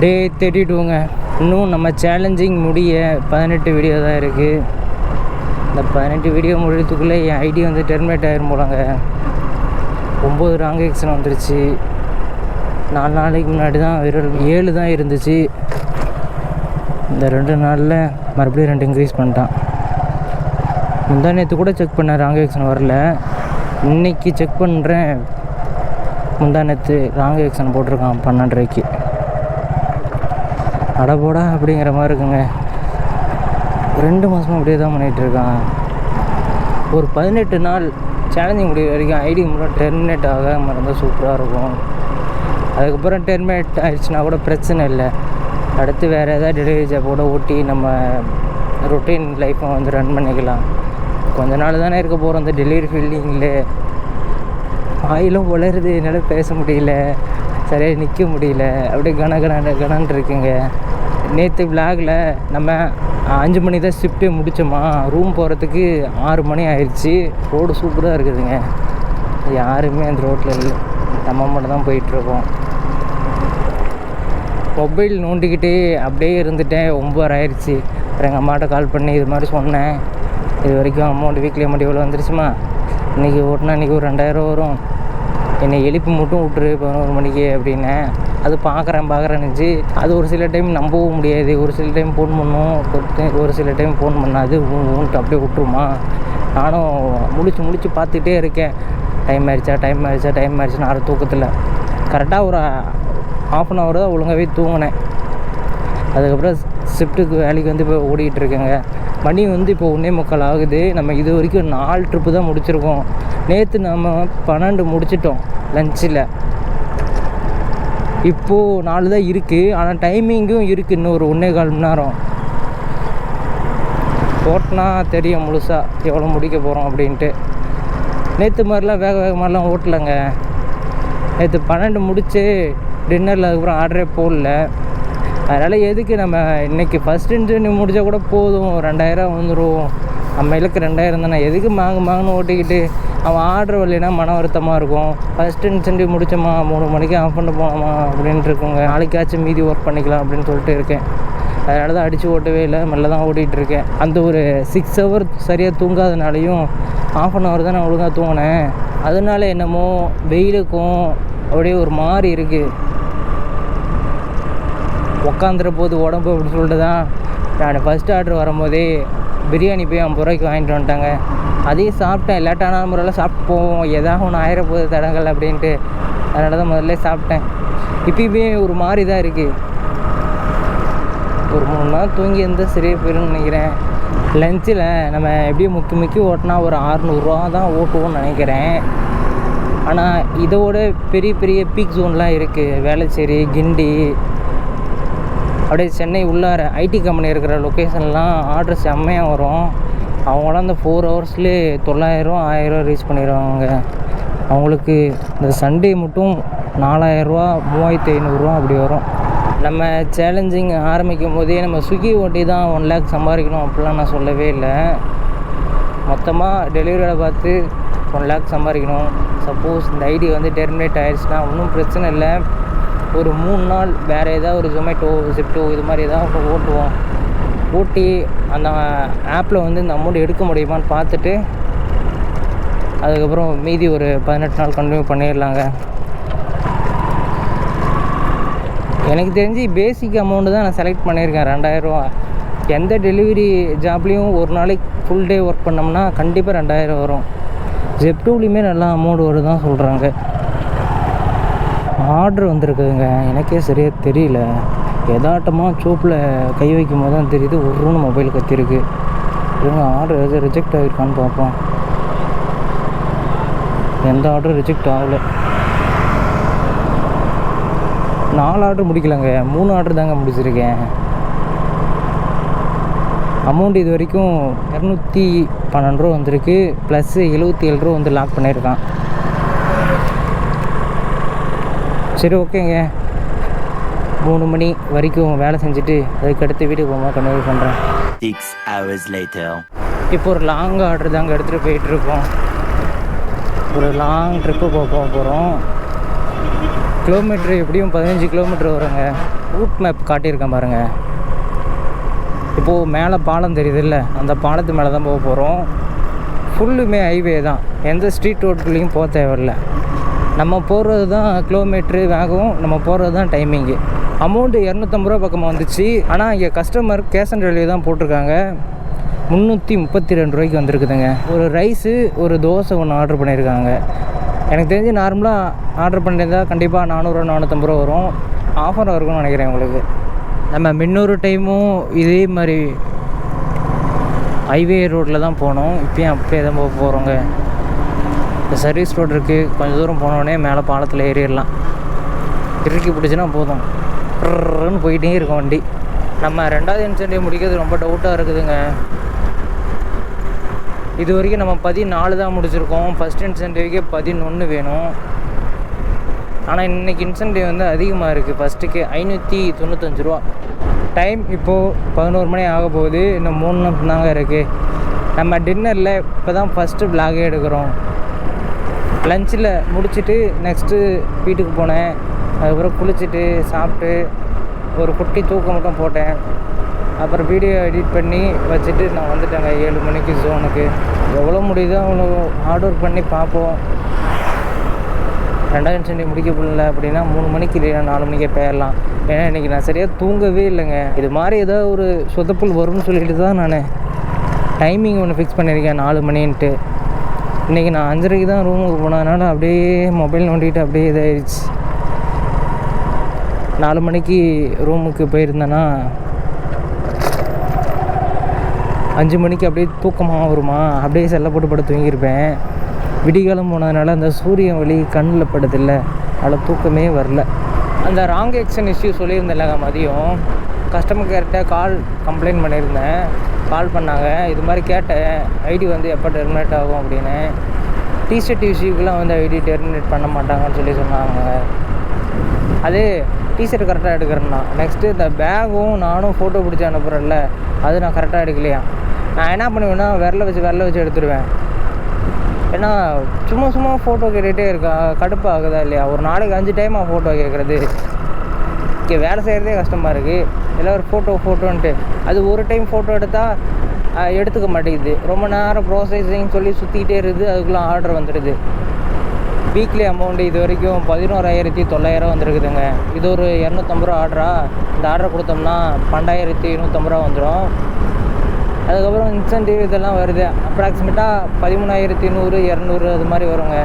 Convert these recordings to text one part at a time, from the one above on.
டே thirty டூங்க இன்னும் நம்ம challenging முடிய பதினெட்டு வீடியோ தான் இருக்குது இந்த பதினெட்டு வீடியோ முடியறதுக்குள்ளே என் ஐடி வந்து டெர்மினேட் ஆகிரும் போலாங்க. ஒம்பது ராங் எக்ஸன் வந்துருச்சு. நாலு நாளைக்கு முன்னாடி தான் வெறும் ஏழு தான் இருந்துச்சு. இந்த ரெண்டு நாளில் மறுபடியும் ரெண்டு இன்க்ரீஸ் பண்ணிட்டான். முந்தா நேற்று கூட செக் பண்ணேன் ராங் எக்ஷன் வரல. இன்னைக்கு செக் பண்ணுறேன் முந்தா நேற்று ராங் எக்ஷன் போட்டிருக்கான் பன்னெண்டரைக்கு. அடபோடா அப்படிங்கிற மாதிரி இருக்குங்க. ரெண்டு மாதமாக அப்படியே தான் பண்ணிகிட்டு இருக்கான். ஒரு பதினெட்டு நாள் சேலஞ்சிங் முடிய வரைக்கும் ஐடி மூலம் டெர்மினேட் ஆகாமல் இருந்தால் சூப்பராக இருக்கும். அதுக்கப்புறம் டெர்மினேட் ஆகிடுச்சுன்னா கூட பிரச்சனை இல்லை. அடுத்து வேறு ஏதாவது டெலிவரி ஜாப்போட ஓட்டி நம்ம ரொட்டீன் லைஃப்பை வந்து ரன் பண்ணிக்கலாம். கொஞ்ச நாள் தானே இருக்க போகிறோம் அந்த டெலிவரி ஃபீல்டிங்கில் ஆயிலும் வளருது என்னால் பேச முடியல. சரியாக நிற்க முடியல. அப்படியே கன கன கனன்னு இருக்குங்க. நேற்று விலாகில் நம்ம அஞ்சு மணி தான் ஷிஃப்ட்டே முடித்தோமா ரூம் போகிறதுக்கு ஆறு மணி ஆயிடுச்சு ரோடு சூப்பராக இருக்குதுங்க. யாருமே அந்த ரோட்டில் இல்லை. நம்ம மட்டும் தான் போயிட்டுருக்கோம். மொபைல் நோண்டிக்கிட்டே அப்படியே இருந்துட்டேன். ஒம்பது ஆயிடுச்சு அப்புறம் எங்கள் அம்மாட்ட கால் பண்ணி இது மாதிரி சொன்னேன். இது வரைக்கும் அமௌண்ட் வீக்லி அமௌண்ட் இவ்வளோ வந்துருச்சுமா? இன்றைக்கி ஓட்டினா இன்றைக்கி ஒரு ரெண்டாயிரம் வரும். என்னை எழுப்பி மட்டும் விட்டுரு பதினோரு மணிக்கு அப்படின்னேன். அது பார்க்குறேன் பார்க்குறேன்னுச்சு அது ஒரு சில டைம் நம்பவும் முடியாது. ஒரு சில டைம் ஃபோன் பண்ணும் ஒரு- ஒரு சில டைம் ஃபோன் பண்ணாது ஊன்ட்டு அப்படியே விட்ருமா நானும் முழிச்சு முழிச்சு பார்த்துட்டே இருக்கேன். டைம் ஆயிடுச்சா டைம் ஆயிடுச்சா டைம் ஆயிடுச்சுன்னு அரை தூக்கத்தில். கரெக்டாக ஒரு ஆஃப் அன் ஹவர் தான் ஒழுங்காகவே தூங்கினேன். அதுக்கப்புறம் ஷிஃப்ட்டுக்கு வேலைக்கு வந்து இப்போ ஓடிக்கிட்டு இருக்கேங்க. மணி வந்து இப்போ ஒன்றே முக்கால் ஆகுது. நம்ம இது வரைக்கும் நாலு ட்ரிப்பு தான் முடிச்சிருக்கோம். நேற்று நம்ம பன்னெண்டு முடிச்சிட்டோம் லஞ்சில் இப்போது நாலு தான் இருக்குது ஆனால் டைமிங்கும் இருக்குது இன்னும் ஒரு ஒன்றே கால் மணி நேரம். ஓட்டினா தெரியும் முழுசாக எவ்வளோ முடிக்க போகிறோம் அப்படின்ட்டு. நேற்று மாதிரிலாம் வேக வேக மாதிரிலாம் ஓட்டலைங்க. நேற்று பன்னெண்டு முடித்து டின்னரில் அதுக்கப்புறம் ஆர்டரே போடல. அதனால் எதுக்கு நம்ம இன்றைக்கி ஃபஸ்ட் இன்டர்வியூ முடிஞ்சால் கூட போதும் ரெண்டாயிரம் வந்துடும் நம்ம இலக்கு ரெண்டாயிரம் தானே எதுக்கு மாங்கு மாங்குன்னு ஓட்டிக்கிட்டு அவன் ஆர்டர் வரலைன்னா மன வருத்தமாக இருக்கும். ஃபஸ்ட் இன்சென்டிவ் முடிச்சோமா மூணு மணிக்கு ஆஃப் பண்ண போனோமா அப்படின்ட்டு இருக்குங்க. நாளைக்காச்சும் மீதி ஒர்க் பண்ணிக்கலாம் அப்படின்னு சொல்லிட்டு இருக்கேன். அதனால தான் அடித்து ஓட்டவே இல்லை மெல்ல தான் ஓட்டிகிட்டு இருக்கேன். அந்த ஒரு சிக்ஸ் ஹவர் சரியாக தூங்காதனாலையும் ஆஃப் அன் ஹவர் தான் நான் ஒழுங்காக தூங்கினேன். அதனால என்னமோ வெயிலுக்கும் அப்படியே ஒரு மாதிரி இருக்குது உக்காந்துற போது உடம்பு அப்படின்னு சொல்லிட்டு தான் நான் ஃபஸ்ட் ஆர்டர் வரும்போதே பிரியாணி போய் ஐம்பது ரூபாய்க்கு வாங்கிட்டு வந்துட்டாங்க. அதையும் சாப்பிட்டேன். லேட்டான முறையில் சாப்பிட்டு போவோம். ஏதாவது ஒன்று ஆயிர போகுது தடங்கள் அப்படின்ட்டு. அதனால தான் முதல்ல சாப்பிட்டேன். இப்பயுமே ஒரு மாதிரி தான் இருக்குது ஒரு மூணு நாள் தூங்கி இருந்தால் சரியாக போயிடும்னு நினைக்கிறேன். லஞ்சில் நம்ம எப்படியும் முக்கி முக்கி ஓட்டினா ஒரு அறநூறுவா தான் ஓட்டுவோம்னு நினைக்கிறேன். ஆனால் இதோட பெரிய பெரிய பீக் ஜோன்லாம் இருக்குது வேளச்சேரி கிண்டி அப்படியே சென்னை உள்ளார ஐடி கம்பெனி இருக்கிற லொக்கேஷன்லாம் ஆர்டர் செம்மையாக வரும். அவங்களாம் அந்த ஃபோர் ஹவர்ஸ்லேயே தொள்ளாயிரம் ஆயிரம் ரீச் பண்ணிடுவாங்க. அவங்களுக்கு இந்த சண்டே மட்டும் நாலாயிரரூவா மூவாயிரத்தி ஐநூறுரூவா அப்படி வரும். நம்ம சேலஞ்சிங் ஆரம்பிக்கும் போதே நம்ம ஸ்விக்கி ஓட்டி தான் ஒன் லேக் சம்பாதிக்கணும் அப்படிலாம் நான் சொல்லவே இல்லை. மொத்தமாக டெலிவரி பார்த்து ஒன் லேக் சம்பாதிக்கணும். சப்போஸ் இந்த ஐடி வந்து டெர்மினேட் ஆயிடுச்சுன்னா ஒன்றும் பிரச்சனை இல்லை. ஒரு மூணு நாள் வேறு ஏதாவது ஒரு ஜொமேட்டோ ஜிப்டோ இது மாதிரி ஏதாவது ஒன்று ஓட்டுவோம். ஊட்டி அந்த ஆப்பில் வந்து இந்த அமௌண்ட் எடுக்க முடியுமான்னு பார்த்துட்டு அதுக்கப்புறம் மீதி ஒரு பதினெட்டு நாள் கண்டினியூ பண்ணிடலாங்க. எனக்கு தெரிஞ்சு பேசிக் அமௌண்ட்டு தான் நான் செலக்ட் பண்ணியிருக்கேன். ரெண்டாயிரரூவா எந்த டெலிவரி ஜாப்லேயும் ஒரு நாளைக்கு ஃபுல் டே ஒர்க் பண்ணோம்னா கண்டிப்பாக ரெண்டாயிரம் வரும். ஜெப்டோலையுமே நல்லா அமௌண்ட் வருது தான் சொல்கிறாங்க ஆர்டர் வந்திருக்குதுங்க. எனக்கே சரியாக தெரியல. எதாட்டமாக சோப்பில் கை வைக்கும் போது தான் தெரியுது ஒரு ரூம் மொபைல் கத்திருக்கு. இவங்க ஆர்டர் எதாவது ரிஜெக்ட் ஆகிருக்கான்னு பார்ப்போம். எந்த ஆர்டரும் ரிஜெக்ட் ஆகலை. நாலு ஆர்டர் முடிக்கலங்க. மூணு ஆர்டர் தாங்க முடிச்சிருக்கேன். அமௌண்ட் இது வரைக்கும் இரநூத்தி பன்னெண்டு ரூபா வந்திருக்கு. ப்ளஸ்ஸு எழுபத்தி ஏழு ரூபா வந்து லாக் பண்ணியிருக்கான். சரி ஓகேங்க மூணு மணி வரைக்கும் வேலை செஞ்சுட்டு அதுக்கு அடுத்து வீட்டுக்கு போகும்போது கண்டினியூ பண்ணுறேன் Six hours later. இப்போ ஒரு லாங் ஆர்டர் தாங்க எடுத்துகிட்டு போயிட்டுருக்கோம் ஒரு லாங் ட்ரிப்பு போக போகிறோம் கிலோமீட்ரு எப்படியும் பதினஞ்சு கிலோமீட்டர் வருங்க. ரூட் மேப் காட்டியிருக்கேன் பாருங்கள் இப்போது மேலே பாலம் தெரியுதுல்ல அந்த பாலத்து மேலே தான் போக போகிறோம் ஃபுல்லுமே ஹைவே தான். எந்த ஸ்ட்ரீட் ரோட்குள்ளேயும் போக தேவையில்ல. நம்ம போகிறது தான் கிலோமீட்ரு வேகம் நம்ம போகிறது தான் டைமிங்கு அமௌண்ட்டு இரநூத்தம்பது ரூபா பக்கமாக வந்துச்சு. ஆனால் இங்கே கஸ்டமர் கேஷ் ஆன் டெலிவரி தான் போட்டிருக்காங்க. முந்நூற்றி முப்பத்தி ரெண்டு ரூபாய்க்கு வந்திருக்குதுங்க. ஒரு ரைஸு ஒரு தோசை ஒன்று ஆர்டர் பண்ணியிருக்காங்க எனக்கு தெரிஞ்சு நார்மலாக ஆர்டர் பண்ணியிருந்தால் கண்டிப்பாக நானூறுரூவா நானூற்றம்பது ரூபா வரும். ஆஃபர் இருக்கும்னு நினைக்கிறேன் உங்களுக்கு. நம்ம முன்னொரு டைமும் இதே மாதிரி ஹைவே ரோட்டில் தான் போனோம். இப்போயும் அப்படியே தான் போக போகிறோங்க இப்போ சர்வீஸ் ரோடு இருக்குது கொஞ்சம் தூரம் போனோடனே மேலே பாலத்தில் ஏறிடலாம். இறுக்கி பிடிச்சினா போதும். ன்னு போயிட்டே இருக்கும் வண்டி. நம்ம ரெண்டாவது இன்சென்டிவ் முடிக்கிறது ரொம்ப டவுட்டாக இருக்குதுங்க. இது வரைக்கும் நம்ம பதினாலு தான் முடிச்சிருக்கோம். ஃபஸ்ட் இன்சென்டிவ்க்கே பதினொன்று வேணும். ஆனால் இன்றைக்கி இன்சென்டிவ் வந்து அதிகமாக இருக்குது ஃபஸ்ட்டுக்கு ஐநூற்றி தொண்ணூத்தஞ்சு ரூபா. டைம் இப்போது பதினோரு மணி ஆக போகுது. இன்னும் மூணு நிமிஷம் தாங்க இருக்குது நம்ம டின்னரில் இப்போ தான் ஃபஸ்ட்டு பிளாகே எடுக்கிறோம். லஞ்சில் முடிச்சுட்டு நெக்ஸ்ட்டு வீட்டுக்கு போனேன். அதுக்கப்புறம் குளிச்சுட்டு சாப்பிட்டு ஒரு குட்டி தூக்கம் மட்டும் போட்டேன். அப்புறம் வீடியோ எடிட் பண்ணி வச்சுட்டு நான் வந்துட்டேங்க. ஏழு மணிக்கு ஜோனுக்கு எவ்வளோ முடியுதோ அவ்வளோ ஹார்ட் ஒர்க் பண்ணி பார்ப்போம். ரெண்டாயிரம் சென்டி முடிக்க முடியல அப்படின்னா மூணு மணிக்கு இல்லையா நாலு மணிக்கே போயிடலாம். ஏன்னா இன்றைக்கி நான் சரியாக தூங்கவே இல்லைங்க. இது மாதிரி ஏதாவது ஒரு சொதப்புல் வரும்னு சொல்லிட்டு தான் நான் டைமிங் ஒன்று ஃபிக்ஸ் பண்ணியிருக்கேன். நாலு மணின்ட்டு. இன்றைக்கி நான் அஞ்சரைக்கு தான் ரூமுக்கு போனதுனால அப்படியே மொபைல் நோண்டிட்டு அப்படியே இதாகிடுச்சு நாலு மணிக்கு ரூமுக்கு போயிருந்தேன்னா அஞ்சு மணிக்கு அப்படியே தூக்கமாக வருமா? அப்படியே செல்ல போட்டு படம் தூங்கியிருப்பேன். விடிகாலம் போனதுனால அந்த சூரியன் வழி கண்ணில் படுதில்ல. அதில் தூக்கமே வரல. அந்த ராங் எக்ஷன் இஷ்யூ சொல்லியிருந்தேன்ல மதியம். கஸ்டமர் கேர்கிட்ட கால் கம்ப்ளைண்ட் பண்ணியிருந்தேன். கால் பண்ணாங்க. இது மாதிரி கேட்டேன். ஐடி வந்து எப்போ டெர்மினேட் ஆகும் அப்படின்னு. டிஷர்ட் இஷ்யூக்கெலாம் வந்து ஐடி டெர்மினேட் பண்ண மாட்டாங்கன்னு சொல்லி சொன்னாங்க. அது டிஷர்ட் கரெக்டாக எடுக்கிறேன்னா. நெக்ஸ்ட்டு இந்த பேகும் நானும் ஃபோட்டோ பிடிச்சி அனுப்புகிறேன்ல அது நான் கரெக்டாக எடுக்கலையா? நான் என்ன பண்ணுவேன்னா விரல வச்சு விரல வச்சு எடுத்துடுவேன் ஏன்னா சும்மா சும்மா ஃபோட்டோ கேட்டுகிட்டே இருக்கா கடுப்பாகுதா இல்லையா? ஒரு நாளைக்கு அஞ்சு டைமாக ஃபோட்டோ கேட்குறது இங்கே வேலை செய்கிறதே கஷ்டமாக இருக்குது எல்லாம் ஒரு ஃபோட்டோ ஃபோட்டோன்ட்டு அது ஒரு டைம் ஃபோட்டோ எடுத்தால் எடுத்துக்க மாட்டேங்குது. ரொம்ப நேரம் ப்ராசஸிங் சொல்லி சுற்றிக்கிட்டே இருக்குது அதுக்குள்ளே ஆர்டர் வந்துடுது. வீக்லி அமௌண்ட் இது வரைக்கும் பதினோராயிரத்தி தொள்ளாயிரம் வந்திருக்குதுங்க. இது ஒரு இரநூத்தம்பது ரூபா ஆர்டரா இந்த ஆர்டர் கொடுத்தோம்னா பன்னெண்டாயிரத்தி இருநூத்தம்பது ரூபா வந்துடும் அதுக்கப்புறம் இன்சென்டிவ் இதெல்லாம் வருது. அப்ராக்சிமேட்டாக பதிமூணாயிரத்தி நூறு இரநூறு அது மாதிரி வருங்க.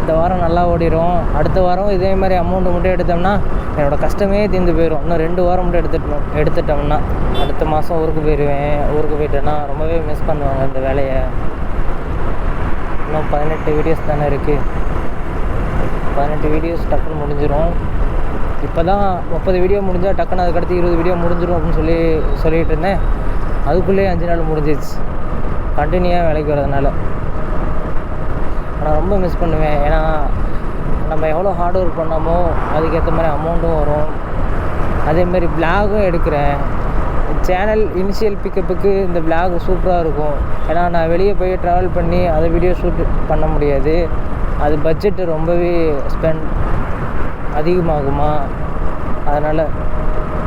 இந்த வாரம் நல்லா ஓடிடும் அடுத்த வாரம் இதே மாதிரி அமௌண்ட்டு மட்டும் எடுத்தோம்னா என்னோடய கஷ்டமே தீர்ந்து போயிடும் இன்னும் ரெண்டு வாரம் மட்டும் எடுத்துட்டோம் எடுத்துட்டோம்னா அடுத்த மாதம் ஊருக்கு போயிடுவேன் ஊருக்கு போயிட்டேன்னா ரொம்பவே மிஸ் பண்ணுவாங்க இந்த வேலையை. இன்னும் பதினெட்டு வீடியோஸ் தானே இருக்குது பதினெட்டு வீடியோஸ் டக்குன்னு முடிஞ்சிடும் இப்போ தான் முப்பது வீடியோ முடிஞ்சால் டக்குன்னு அதுக்கடுத்து இருபது வீடியோ முடிஞ்சிடும் அப்படின்னு சொல்லி சொல்லிகிட்டு இருந்தேன். அதுக்குள்ளேயே அஞ்சு நாள் முடிஞ்சிச்சு கண்டினியூவாக வேலைக்கு வரதுனால நான் ரொம்ப மிஸ் பண்ணுவேன். ஏன்னா நம்ம எவ்வளோ ஹார்ட் ஒர்க் பண்ணாமோ அதுக்கேற்ற மாதிரி அமௌண்ட்டும் வரும். அதேமாரி பிளாகும் எடுக்கிறேன். சேனல் இனிஷியல் பிக்கப்புக்கு இந்த பிளாக் சூப்பராக இருக்கும். ஏன்னா நான் வெளியே போய் ட்ராவல் பண்ணி அதை வீடியோ ஷூட் பண்ண முடியாது. அது பட்ஜெட்டு ரொம்பவே ஸ்பெண்ட் அதிகமாகுமா? அதனால்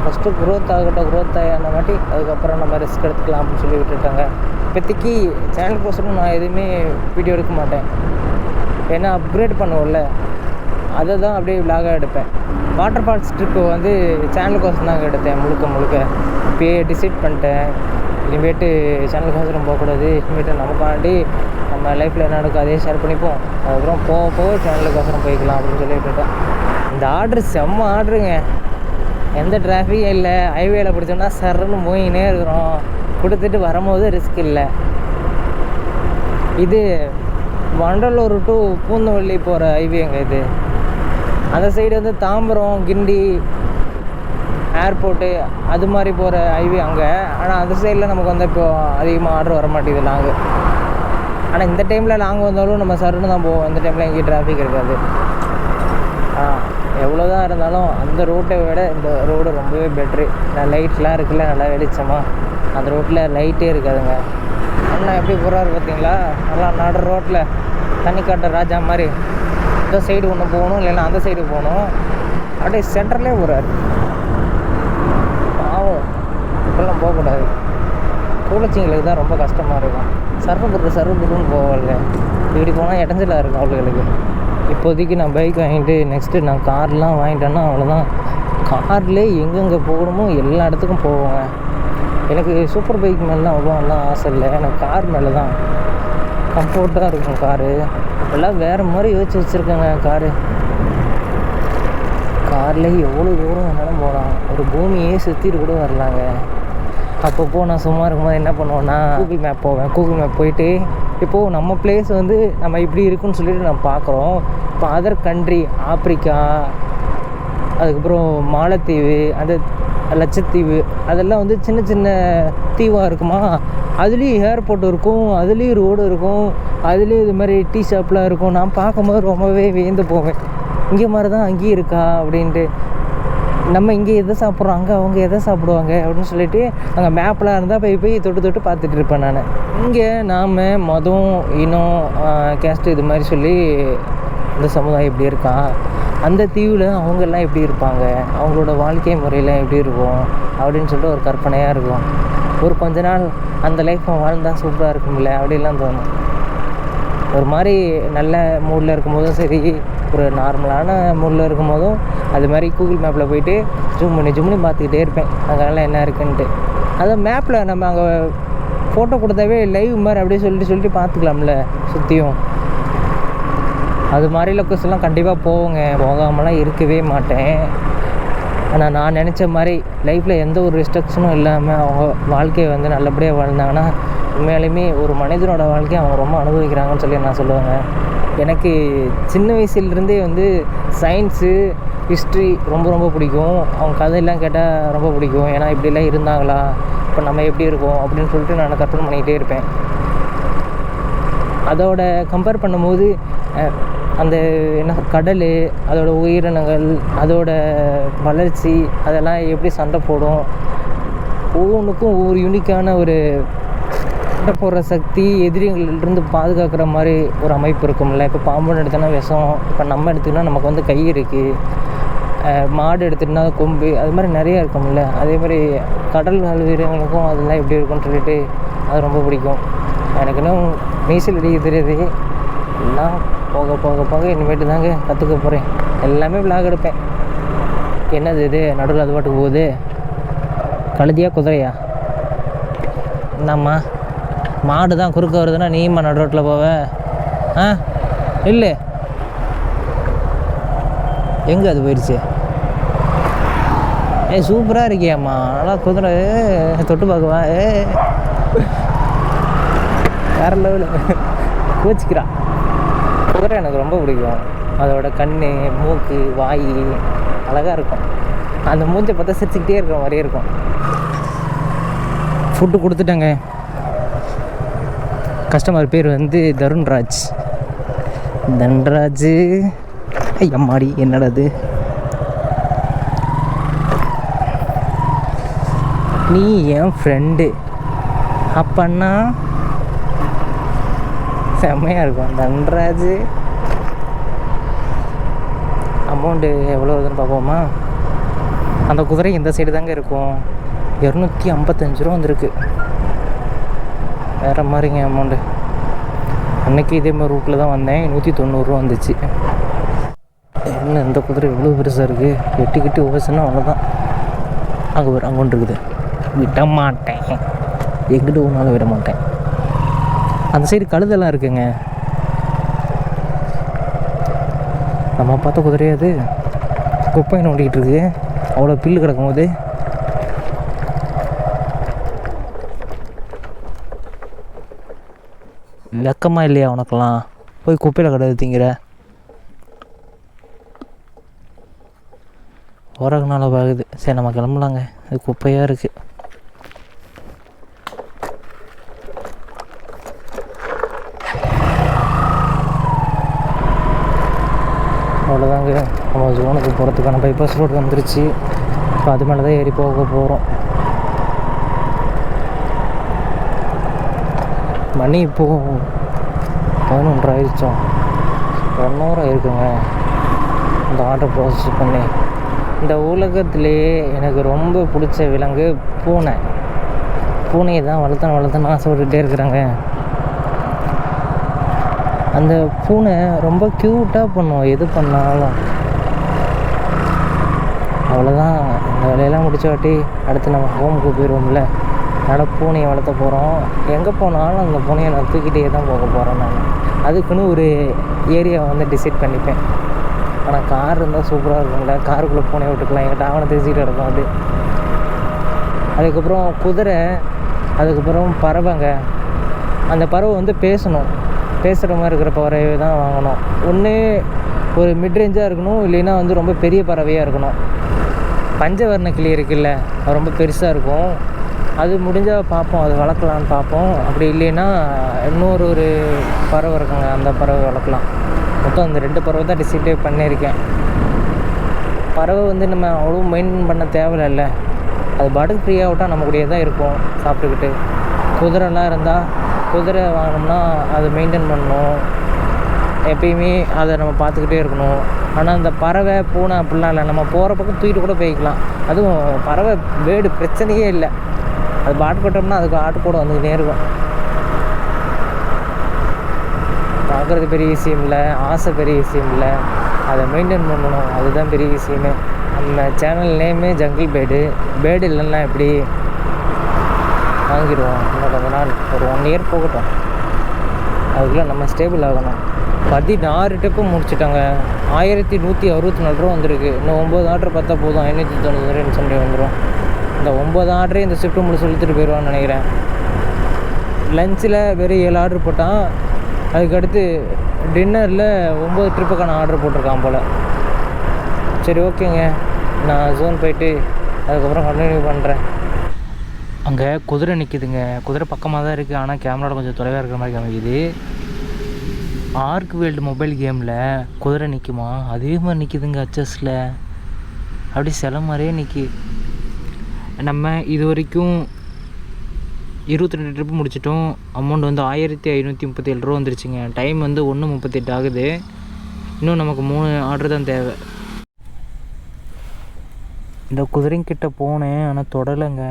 ஃபஸ்ட்டு க்ரோத் ஆகட்டும் க்ரோத் ஆன மாட்டி அதுக்கப்புறம் நம்ம ரிஸ்க் எடுத்துக்கலாம் அப்படின்னு சொல்லி விட்டுட்டாங்க இப்போதைக்கு சேனலுக்கோசரம் நான் எதுவுமே வீடியோ எடுக்க மாட்டேன். ஏன்னா அப்கிரேட் பண்ணுவோம்ல. அதை தான் அப்படியே விலாகாக எடுப்பேன். வாட்டர் ஃபால்ஸ் ட்ரிப்பு வந்து சேனலுக்கோசம் தான் எடுத்தேன் முழுக்க முழுக்க. இப்போயே டிசைட் பண்ணிட்டேன். இனிமேட்டு சேனலுக்கோசரம் போகக்கூடாது. இனிமேட்டு நமக்காண்டி நம்ம லைஃப்பில் என்ன நடக்கும் அதே ஷேர் பண்ணிப்போம். அதுக்கப்புறம் போக போக சேனலுக்கோசரம் போய்க்கலாம் அப்படின்னு சொல்லி விட்டுட்டேன் இந்த ஆர்டர் செம்ம ஆர்டருங்க எந்த டிராஃபிக்கும் இல்லை. ஹைவேல பிடிச்சோம்னா சர்ன்னு போயினே இருக்கிறோம். கொடுத்துட்டு வரும்போது ரிஸ்க் இல்லை. இது வண்டலூர் டு பூந்தவள்ளி போகிற ஹைவேங்க இது. அந்த சைடு வந்து தாம்பரம் கிண்டி ஏர்போர்ட்டு அது மாதிரி போகிற ஹைவே அங்கே. ஆனால் அந்த சைடில் நமக்கு வந்து இப்போ அதிகமாக ஆர்டர் வர மாட்டேங்குது லாங்கு ஆனால் இந்த டைமில் லாங் வந்தாலும் நம்ம சருன்னு தான் போவோம். இந்த டைமில் எங்கேயும் டிராஃபிக் இருக்காது. ஆ எவ்வளோ தான் இருந்தாலும் அந்த ரோட்டை விட இந்த ரோடு ரொம்பவே பெட்ரு நான் லைட்லாம் இருக்குல்ல நல்லா வெளிச்சமாக அந்த ரோட்டில் லைட்டே இருக்காதுங்க. அண்ணா எப்படி போகிறாரு பார்த்தீங்களா நல்லா நடு ரோட்டில் தண்ணி காட்டுற ராஜா மாதிரி. இந்த சைடு ஒன்று போகணும் இல்லைன்னா அந்த சைடு போகணும். அப்படியே சென்டர்லேயே போகிறாரு பாவம். இப்பெல்லாம் போகக்கூடாது. கூலச்சிங்களுக்கு தான் ரொம்ப கஷ்டமாக இருக்கும். சர்வபுரத்து சர்வபுரம் போகல இப்படி போனால் இடைஞ்சலாக இருக்கும் அவளுகளுக்கு. இப்போதைக்கு நான் பைக் வாங்கிட்டு நெக்ஸ்ட்டு நான் கார்லாம் வாங்கிட்டேன்னா அவ்வளோதான் கார்லேயே எங்கெங்கே போகணுமோ எல்லா இடத்துக்கும் போவேன். எனக்கு சூப்பர் பைக் மேலாம் அவ்வளோலாம் ஆசை இல்லை. எனக்கு கார் மேலே தான் கம்ஃபர்ட்டாக இருக்கும் காரு எல்லாம் வேறு மாதிரி யோசிச்சு வச்சுருக்கேங்க காரு. காரில் எவ்வளோ தூரம் வேணாலும் போகலாம். ஒரு பூமியே சுற்றிட்டு கூட வரலாங்க. அப்பப்போ நான் சும்மா இருக்கும்போது என்ன பண்ணுவேன்னா கூகுள் மேப் போவேன். கூகுள் மேப் போயிட்டு இப்போது நம்ம பிளேஸ் வந்து நம்ம இப்படி இருக்குன்னு சொல்லிட்டு நம்ம பார்க்குறோம் இப்போ அதர் கண்ட்ரி ஆப்பிரிக்கா அதுக்கப்புறம் மாலத்தீவு அந்த லட்சத்தீவு அதெல்லாம் வந்து சின்ன சின்ன தீவாக இருக்குமா? அதுலேயும் ஏர்போர்ட் இருக்கும் அதுலேயும் ரோடு இருக்கும் அதுலேயும் இது மாதிரி டீ ஷாப்லாம் இருக்கும். நான் பார்க்கும்போது ரொம்பவே வியந்து போவேன். இங்கே மாதிரி தான் அங்கேயும் இருக்கா அப்படின்ட்டு. நம்ம இங்கே எதை சாப்பிட்றோம்? அங்கே அவங்க எதை சாப்பிடுவாங்க? அப்படின்னு சொல்லிட்டு அங்கே மேப்லாம் இருந்தால் போய் போய் தொட்டு தொட்டு பார்த்துட்டு இருப்பேன் நான். இங்கே நாம் மதம் இனம் கேஸ்ட் இது மாதிரி சொல்லி இந்த சமுதாயம் இப்படி இருக்கா? அந்த தீவில் அவங்கெல்லாம் எப்படி இருப்பாங்க? அவங்களோட வாழ்க்கை முறையெல்லாம் எப்படி இருக்கும்? அப்படின்னு சொல்லிட்டு ஒரு கற்பனையாக இருக்கும். ஒரு கொஞ்ச நாள் அந்த லைஃப்பை வாழ்ந்தால் சூப்பராக இருக்கும்ல அப்படிலாம் தோணும். ஒரு மாதிரி நல்ல மூடில் இருக்கும்போதும் சரி ஒரு நார்மலான மூடில் இருக்கும்போதும் அது மாதிரி கூகுள் மேப்பில் போயிட்டு ஜூம் பண்ணி ஜூம் பண்ணி பார்த்துக்கிட்டே இருப்பேன். அங்கெல்லாம் என்ன இருக்குன்ட்டு. அதை மேப்பில் நம்ம அங்கே ஃபோட்டோ கொடுத்தாவே லைவ் மாதிரி அப்படியே சொல்லிட்டு சொல்லிட்டு பார்த்துக்கலாம்ல சுற்றியும் அது மாதிரி லொக்கேஷன்லாம் கண்டிப்பாக போவோங்க. போகாமலாம் இருக்கவே மாட்டேன். ஆனால் நான் நினச்ச மாதிரி லைஃப்பில் எந்த ஒரு ரெஸ்ட்ரிக்ஷனும் இல்லாமல் அவங்க வாழ்க்கையை வந்து நல்லபடியாக வாழ்ந்தாங்கன்னா உண்மையாலுமே ஒரு மனிதனோட வாழ்க்கையை அவங்க ரொம்ப அனுபவிக்கிறாங்கன்னு சொல்லி நான் சொல்லுவேங்க. எனக்கு சின்ன வயசுலேருந்தே வந்து சயின்ஸு ஹிஸ்ட்ரி ரொம்ப ரொம்ப பிடிக்கும். அவங்க கதையெல்லாம் கேட்டால் ரொம்ப பிடிக்கும். ஏன்னா இப்படிலாம் இருந்தாங்களா? இப்போ நம்ம எப்படி இருக்கோம்? அப்படின்னு சொல்லிட்டு நான் கற்பனை பண்ணிக்கிட்டே இருப்பேன். அதோட கம்பேர் பண்ணும்போது அந்த என்ன கடல் அதோட உயிரினங்கள் அதோட வளர்ச்சி அதெல்லாம் எப்படி சண்டை போடும். ஒவ்வொன்றுக்கும் ஒவ்வொரு யூனிக்கான ஒரு சண்டை போடுற சக்தி எதிரிகளிலிருந்து பாதுகாக்கிற மாதிரி ஒரு அமைப்பு இருக்கும்ல. இப்போ பாம்புன்னு எடுத்தோன்னா விஷம் இப்போ நம்ம எடுத்துக்கிட்டோம்னா நமக்கு வந்து கை இருக்குது மாடு எடுத்துகிட்டா கொம்பு அது மாதிரி நிறையா இருக்கும்ல. அதே மாதிரி கடல் வாழ் உயிரினங்களுக்கும் அதெல்லாம் எப்படி இருக்கும்னு சொல்லிட்டு அது ரொம்ப பிடிக்கும். எனக்கு இன்னும் நீச்சல் அடிக்க தெரியுது. எல்லாம் போக போக போக இனிமேட்டு தாங்க கற்றுக்க போகிறேன் எல்லாமே விளாக் எடுப்பேன். என்னது இது? நடுவில் அது பாட்டுக்கு போகுது. கழுதியா குதிரையா? என்னம்மா? மாடு தான் குறுக்க வருதுன்னா நீமா நடு ரோட்டில் போவ? ஆ? இல்லை. எங்கே அது போயிடுச்சு ஏ சூப்பராக இருக்கியாம்மா. நல்லா குதிரை. தொட்டு பார்க்குவேன் ஏ. வேற லெவலு கோச்சிக்கிறா. குதிரை எனக்கு ரொம்ப பிடிக்கும். அதோட கண் மூக்கு வாய் அழகாக இருக்கும். அந்த மூஞ்சை பார்த்தா சிரிச்சுக்கிட்டே இருக்கிற மாதிரியே இருக்கும். ஃபுட்டு கொடுத்துட்டேங்க. கஸ்டமர் பேர் வந்து தருண்ராஜ். தன்ராஜ் ஐயம்மாடி என்னடா இது? நீ என் ஃப்ரெண்டு அப்பன்னா செம்மையாக இருக்கும். தன்ராஜ் அமௌண்ட்டு எவ்வளோ வருதுன்னு பார்ப்போமா? அந்த குதிரை இந்த சைடு தாங்க இருக்கும். இரநூத்தி ஐம்பத்தஞ்சு ரூபா வந்துருக்கு. வேறு மாதிரிங்க அமௌண்ட்டு அன்னைக்கு இதே மாதிரி ரூட்டில் தான் வந்தேன். நூற்றி தொண்ணூறுரூவா வந்துச்சு. என்ன இந்த குதிரை எவ்வளோ பெருசாக இருக்குது வெட்டிக்கிட்டு ஓசனா அவ்வளோதான் அங்கே அங்கே ஒன்று இருக்குது. விட மாட்டேன் எங்கிட்ட ஒன்றாலும் விட மாட்டேன் அந்த சைடு கழுதெல்லாம் இருக்குங்க. நம்ம பார்த்த குதிரையாது குப்பை நோண்டிக்கிட்டு இருக்கு. அவ்வளோ பில்லு கிடக்கும் போது. வெக்கமாக இல்லையா உனக்கெல்லாம்? போய் குப்பையில் கடை திங்கிற. உரகுனால பாகுது. சரி நம்ம கிளம்பலாங்க. இது குப்பையாக இருக்குது அவ்வளோதாங்க. நம்ம ஜோனுக்கு போகிறதுக்கான பைபாஸ் ரோடு வந்துருச்சு. இப்போ அது மேலே தான் ஏறி போக போகிறோம் மணி இப்போது பதினொன்று ஆயிடுச்சோம். ஒன் ஹவர் இருக்குங்க இந்த ஆர்டர் ப்ராசஸ் பண்ணி. இந்த உலகத்திலேயே எனக்கு ரொம்ப பிடிச்ச விலங்கு பூனை. பூனையை தான் வளர்த்தேன் வளர்த்தணும் ஆசைப்பட்டுகிட்டே இருக்கிறாங்க. அந்த பூனை ரொம்ப க்யூட்டாக பண்ணும். எது பண்ணாலும். அவ்வளோதான் இந்த வேலையெல்லாம் முடிச்சவாட்டி அடுத்து நம்ம ஹோமுக்கு போயிடுவோம்ல அதனால் பூனையை வளர்த்த போகிறோம் எங்கே போனாலும் அந்த பூனையை நான் தூக்கிட்டே தான் போக போகிறேன் நான். அதுக்குன்னு ஒரு ஏரியா வந்து டிசைட் பண்ணிப்பேன். ஆனால் கார் இருந்தால் சூப்பராக இருக்கும்ல. காருக்குள்ளே பூனையை விட்டுக்கலாம். எங்கிட்ட அவனை தெரிஞ்சுக்கிட்டு இருக்கும் அது. அதுக்கப்புறம் குதிரை அதுக்கப்புறம் பறவைங்க. அந்த பறவை வந்து பேசணும். பேசுகிற மாதிரி இருக்கிற பறவை தான் வாங்கணும். ஒன்று ஒரு மிட்ரேஞ்சாக இருக்கணும் இல்லைன்னா வந்து ரொம்ப பெரிய பறவையாக இருக்கணும். பஞ்சவர்ண கிளி இருக்குல்ல அது ரொம்ப பெருசாக இருக்கும். அது முடிஞ்சால் பார்ப்போம் அது வளர்க்கலான்னு பார்ப்போம். அப்படி இல்லைன்னா இன்னொரு ஒரு பறவை இருக்குங்க அந்த பறவை வளர்க்கலாம். மொத்தம் அந்த ரெண்டு பறவை தான் டிசைடே பண்ணியிருக்கேன். பறவை வந்து நம்ம அவ்வளோ மெயின்டைன் பண்ண தேவையில்ல அது பாட்டுக்கு ஃப்ரீயாக விட்டால் நம்ம கூடயே தான் இருக்கும் சாப்பிட்டுக்கிட்டு. குதிரைலாம் இருந்தால் குதிரை வாங்கினோம்னா அதை மெயின்டைன் பண்ணணும். எப்பயுமே அதை நம்ம பார்த்துக்கிட்டே இருக்கணும். ஆனால் இந்த பறவை பூனை அப்படிலாம் இல்லை. நம்ம போகிற பக்கம் தூக்கிட்டு கூட போய்க்கலாம். அதுவும் பறவை வேடு பிரச்சனையே இல்லை. அது பாட்டு போட்டோம்னா அதுக்கு ஆட்டு கூட வந்துக்கிட்டே இருக்கும். பார்க்குறது பெரிய விஷயம் இல்லை. ஆசை பெரிய விஷயம் இல்லை. அதை மெயின்டைன் பண்ணணும். அதுதான் பெரிய விஷயமே. நம்ம சேனல் நேமே ஜங்கிள் பேடு பேடு இல்லைன்னா எப்படி? வாங்கிடுவோம். நாள் ஒரு ஒன் இயர் போகட்டும். அதுக்குள்ளே நம்ம ஸ்டேபிள் ஆகணும். பதினாறு டெப்பு முடிச்சிட்டாங்க. ஆயிரத்தி நூற்றி அறுபத்தி நாலு ரூபா வந்திருக்கு. இன்னும் ஒம்பது ஆர்டர் பார்த்தா போதும். ஐநூற்றி தொண்ணூறு ரெண்டு சண்டே வந்துடும் இந்த ஒம்பது ஆர்டரே இந்த ஷிஃப்ட்டு முடிச்சு இழுத்துட்டு போயிடுவான்னு நினைக்கிறேன். லஞ்சில் வெறும் ஏழு ஆர்டர் போட்டான். அதுக்கடுத்து டின்னரில் ஒம்பது ட்ரிப்புக்கான ஆர்டர் போட்டிருக்கான் போல். சரி ஓகேங்க நான் ஜோன் போயிட்டு அதுக்கப்புறம் கண்டினியூ பண்ணுறேன் அங்கே குதிரை நிற்கிதுங்க குதிரை பக்கமாக தான் இருக்குது ஆனால் கேமராவில் கொஞ்சம் தொலைவாக இருக்கிற மாதிரி காமிக்குது. ஆர்க் வேல்டு மொபைல் கேமில் குதிரை நிற்குமா அதே மாதிரி நிற்கிதுங்க அச்சஸில் அப்படி சில மாதிரியே நிற்கி நம்ம இது வரைக்கும் இருபத்தி ரெண்டு ட்ரிப்பு முடிச்சிட்டோம். அமௌண்ட் வந்து ஆயிரத்தி ஐநூற்றி முப்பத்தி ஏழு ரூபா வந்துருச்சுங்க. டைம் வந்து ஒன்று முப்பத்தெட்டு ஆகுது. இன்னும் நமக்கு மூணு ஆர்டர் தான் தேவை. இந்த குதிரைங்கிட்ட போனேன் ஆனால் தொடலைங்க.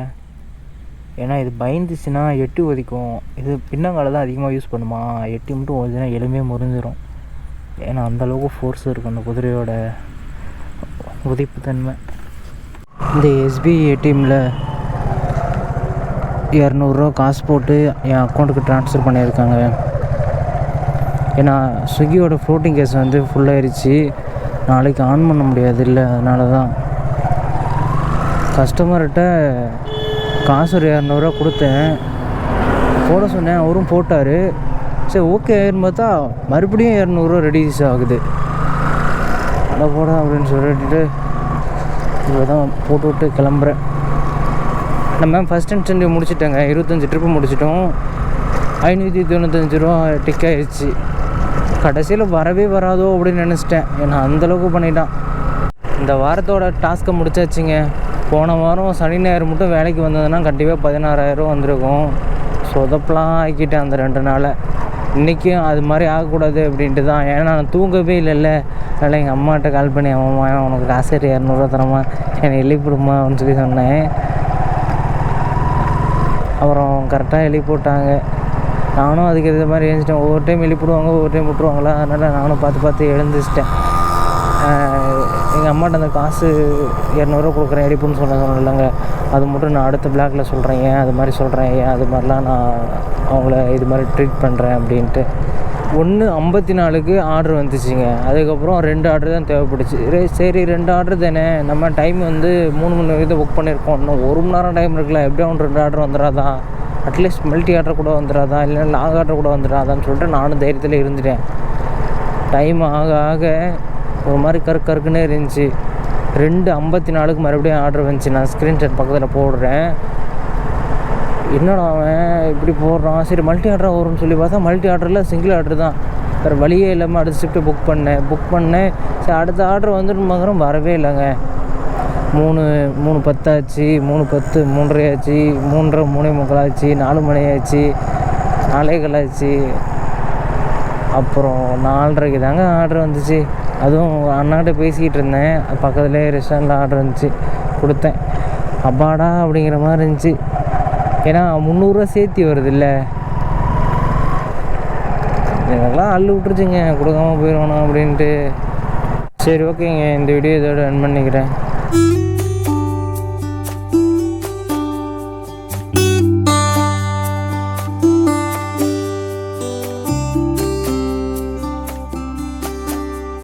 ஏன்னா இது பயந்துச்சுன்னா எட்டி ஒதிக்கும் இது பின்னங்கால தான் அதிகமாக யூஸ் பண்ணுமா? எட்டி மட்டும் ஒதுனா எளிமையாக முறிஞ்சிடும் ஏன்னா அந்தளவுக்கு ஃபோர்ஸ் இருக்கும் அந்த குதிரையோட உதிப்பு தன்மை. இந்த எஸ்பிஐ ஏடிஎம்மில் இரநூறுவா காசு போட்டு என் அக்கௌண்ட்டுக்கு ட்ரான்ஸ்ஃபர் பண்ணியிருக்காங்க. ஏன்னா ஸ்விக்கியோட ஃப்ளோட்டிங் கேஸ் வந்து ஃபுல்லாகிருச்சு நாளைக்கு ஆன் பண்ண முடியாது இல்லை அதனால தான் கஸ்டமர்கிட்ட காசு ஒரு இரநூறுவா கொடுத்தேன். போட சொன்னேன் அவரும் போட்டார். சரி ஓகே ஆயிரும் பார்த்தா மறுபடியும் இரநூறுவா ரெடியூஸ் ஆகுது. அட போட அப்படின்னு சொல்லிட்டு இப்போ தான் போட்டு விட்டு கிளம்புறேன். நம்ம ஃபஸ்ட் இன்சென்டிவ் முடிச்சிட்டேங்க. இருபத்தஞ்சி ட்ரிப்பு முடிச்சிட்டோம். ஐநூற்றி தொண்ணூத்தஞ்சு ரூபா டிக் ஆயிடுச்சு கடைசியில் வரவே வராதோ அப்படின்னு நினச்சிட்டேன். ஏன்னா அந்தளவுக்கு பண்ணிட்டான். இந்த வாரத்தோட டாஸ்க்கை முடிச்சாச்சுங்க. போன வாரம் சனி ஞாயிறு மட்டும் வேலைக்கு வந்ததுன்னா கண்டிப்பாக பதினாறாயிரம் வந்திருக்கும். சொதப்பெலாம் ஆக்கிட்டேன் அந்த ரெண்டு நாளை. இன்றைக்கும் அது மாதிரி ஆகக்கூடாது அப்படின்ட்டு தான். ஏன்னா நான் தூங்கவே இல்லைல்ல. அதனால் எங்கள் அம்மாட்ட கால் பண்ணி அம்மா உனக்கு காசு இரநூறுவா தரமா? என்னை எழுப்பிடுமா அப்படின்னு சொல்லி சொன்னேன். அப்புறம் கரெக்டாக எழுப்பி போட்டாங்க நானும் அதுக்கு ஏற்ற மாதிரி எழுந்துட்டேன். ஒவ்வொரு டைம் எழுப்பிடுவாங்க ஒவ்வொரு டைம் விட்டுருவாங்களா? அதனால் நானும் பார்த்து பார்த்து எழுந்துச்சிட்டேன் எங்கள் அம்மாட்ட அந்த காசு இரநூறுவா கொடுக்குறேன் எடுப்புன்னு சொன்ன இல்லைங்க. அது மட்டும் நான் அடுத்த பிளாக்ல சொல்கிறேன் ஏன் அது மாதிரி சொல்கிறேன் ஏன் அது மாதிரிலாம் நான் அவங்கள இது மாதிரி ட்ரீட் பண்ணுறேன் அப்படின்ட்டு. ஒன்று ஐம்பத்தி நாலுக்கு ஆர்டர் வந்துச்சுங்க. அதுக்கப்புறம் ரெண்டு ஆர்டர் தான் தேவைப்பட்டுச்சு ரே- சரி ரெண்டு ஆர்டர் தானே. நம்ம டைம் வந்து மூணு மணி வரைக்கும் தான் புக் பண்ணியிருக்கோம். இன்னும் ஒரு மணி நேரம் டைம் இருக்குல்ல. எப்படியும் ஒன்று ரெண்டு ஆர்டர் வந்துடாதா அட்லீஸ்ட் மல்டி ஆர்டர் கூட வந்துடாதா இல்லை லாங் ஆர்டர் கூட வந்துடாதான்னு சொல்லிட்டு நானும் தைரியத்தில் இருந்துட்டேன். டைம் ஆக ஆக ஒரு மாதிரி கரு கருக்குன்னே இருந்துச்சு. ரெண்டு ஐம்பத்தி நாலுக்கு மறுபடியும் ஆர்டர் வந்துச்சு. நான் ஸ்க்ரீன்ஷாட் பக்கத்தில் போடுறேன். என்னடா அவன் இப்படி போடுறான்? சரி மல்டி ஆர்டராக வரும்னு சொல்லி பார்த்தா மல்டி ஆர்டரில் சிங்கிள் ஆர்டர் தான். வேறு வழியே இல்லாமல் அடுத்த ஷிஃப்ட்டு புக் பண்ணேன். புக் பண்ணேன். சரி அடுத்த ஆர்டர் வந்துட்டு பார்க்குறோம். வரவே இல்லைங்க. மூணு மூணு பத்தாச்சு மூணு பத்து மூன்றரை ஆச்சு மூன்றரை மூணே முக்கால் ஆச்சு நாலு மணி ஆச்சு நாலே கால் ஆச்சு. அப்புறம் நாலரைக்கு தாங்க ஆர்டர் வந்துச்சு. அதுவும் அண்ணாட்ட பேசிக்கிட்டு இருந்தேன். பக்கத்துலேயே ரெஸ்டாரண்ட்டில் ஆர்டர் இருந்துச்சு. கொடுத்தேன். அப்பாடா அப்படிங்கிற மாதிரி இருந்துச்சு. ஏன்னா முந்நூறுரூவா சேர்த்தி வருது இல்லை எனக்கெல்லாம் அள்ளு விட்டுருச்சுங்க. கொடுக்காம போயிடணும் அப்படின்ட்டு. சரி ஓகேங்க. இந்த வீடியோ இதோட ரன் பண்ணிக்கிறேன்.